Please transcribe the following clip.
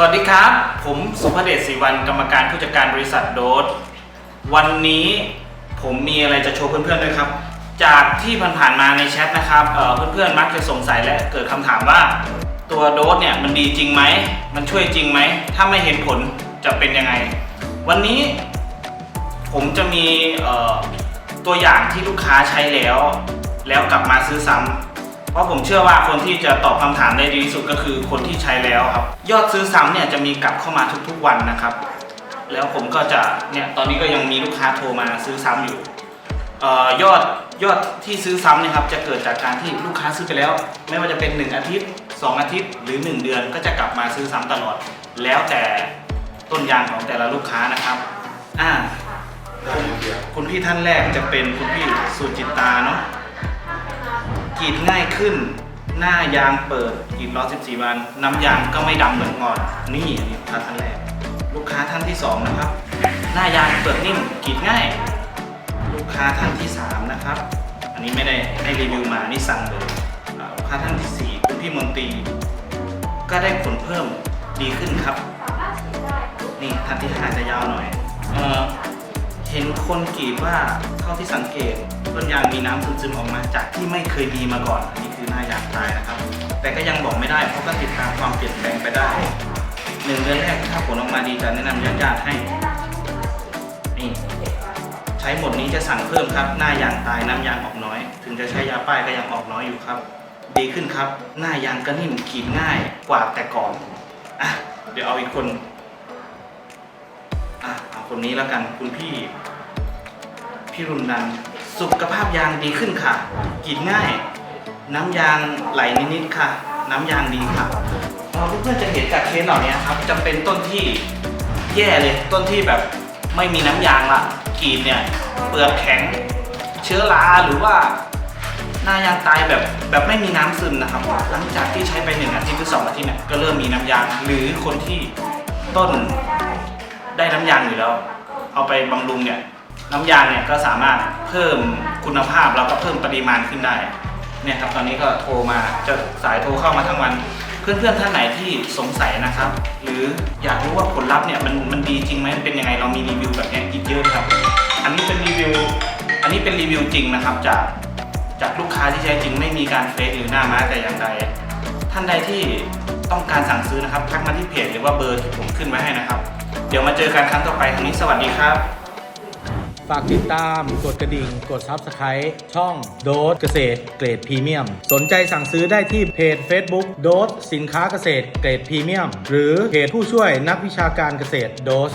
สวัสดีครับ ผมสุภเดชศรีวันกรรมการผู้จัดการบริษัทโดสวันนี้ผมมีอะไรจะโชว์เพื่อนๆด้วยครับ จากที่ผ่านๆมาในแชทนะครับเเพื่อนๆมักจะสงสัยและเกิดคำถามว่า ตัวโดสเนี่ยมันดีจริงไหม มันช่วยจริงไหม ถ้าไม่เห็นผลจะเป็นยังไง วันนี้ ผมจะมีตัวอย่างที่ลูกค้าใช้แล้ว แล้วกลับมาซื้อซ้ำ เพราะผมเชื่อว่าคนที่จะตอบคำถามได้ดีที่สุดก็คือคนที่ใช้แล้วครับ ยอดซื้อซ้ำเนี่ยจะมีกลับเข้ามาทุกๆวันนะครับ แล้วผมก็จะเนี่ยตอนนี้ก็ยังมีลูกค้าโทรมาซื้อซ้ำอยู่ยอดยอดที่ซื้อซ้ำเนี่ยครับจะเกิดจากการที่ลูกค้าซื้อไปแล้ว ไม่ว่าจะเป็น 1 อาทิตย์ 2 อาทิตย์ หรือ 1 เดือนก็จะกลับมาซื้อซ้ำตลอด แล้วแต่ต้นยางของแต่ละลูกค้านะครับอ่าคุณพี่ท่านแรกจะเป็นคุณพี่สุจิตาเนาะ กรีดง่ายขึ้น หน้ายางเปิดกรีดร้อยสิบสี่วัน น้ำยางก็ไม่ดำเหมือนงอน นี่อันนี้ลูกค้าท่านแรก ลูกค้าท่านที่สองนะครับ หน้ายางเปิดนิ่มกรีดง่าย ลูกค้าท่านที่สามนะครับ อันนี้ไม่ได้ให้รีวิวมานี่สั่งเลยลูกค้าท่านที่สี่คุณพี่มนตรีก็ได้ผลเพิ่มดีขึ้นครับ นี่ท่านที่ห้าจะยาวหน่อยเออ เห็นคนกรีดว่าเท่าที่สังเกตต้นยางมีน้ำซึมๆออกมาจากที่ไม่เคยมีมาก่อนอันนี้คือหน้ายางตายนะครับ แต่ก็ยังบอกไม่ได้เพราะก็ติดตามความเปลี่ยนแปลงไปได้หนึ่งเดือนแรกถ้าผลออกมาดีจะแนะนำญาติๆให้นี่ใช้หมดนี้จะสั่งเพิ่มครับ หน้ายางตายน้ำยางออกน้อย ถึงจะใช้ยาป้ายก็ยังออกน้อยอยู่ครับ ดีขึ้นครับ หน้ายางก็นิ่มกรีดง่ายกว่าแต่ก่อนอะเดี๋ยวเอาอีกคน คนนี้แล้วกันคุณพี่ พี่รุนนันสุขภาพยางดีขึ้นค่ะกรีดง่าย น้ำยางไหลนิดๆค่ะ น้ำยางดีค่ะเอ่อเพื่อนๆจะเห็นจากเคสเหล่านี้ครับจะเป็นต้นที่แย่เลยต้นที่แบบไม่มีน้ำยางละกรีดเนี่ยเปลือกแข็ง เชื้อราหรือว่าหน้ายางตายแบบแบบไม่มีน้ำซึมนะครับ หลังจากที่ใช้ไปหนึ่งอาทิตย์หรือสองอาทิตย์เนี่ยก็เริ่มมีน้ำยางหรือคนที่ต้น ได้น้ำยางอยู่แล้ว เอาไปบำรุงเนี่ยน้ำยางเนี่ยก็สามารถเพิ่มคุณภาพแล้วก็เพิ่มปริมาณขึ้นได้เนี่ยครับตอนนี้ก็โทรมาจะสายโทรเข้ามาทั้งวัน เพื่อนๆท่านไหนที่สงสัยนะครับ หรืออยากรู้ว่าผลลัพธ์เนี่ยมันมันดีจริงไหมมันเป็นยังไงเรามีรีวิวแบบนี้อีกเยอะครับ อันนี้เป็นรีวิวอันนี้เป็นรีวิวจริงนะครับจากจากลูกค้าที่ใช้จริงไม่มีการเฟซหรือหน้าม้าแต่อย่างใดท่านใดที่ต้องการสั่งซื้อนะครับทักมาที่เพจหรือว่าเบอร์ที่ผมขึ้นไว้ให้นะครับ เดี๋ยวมาเจอกันครั้งต่อไปครั้งนี้สวัสดีครับ ฝากติดตามกดกระดิ่ง กด Subscribe ช่องโดสเกษตรเกรดพรีเมียม สนใจสั่งซื้อได้ที่เพจ Facebook โดสสินค้าเกษตรเกรดพรีเมียม หรือเพจผู้ช่วยนักวิชาการเกษตรโดส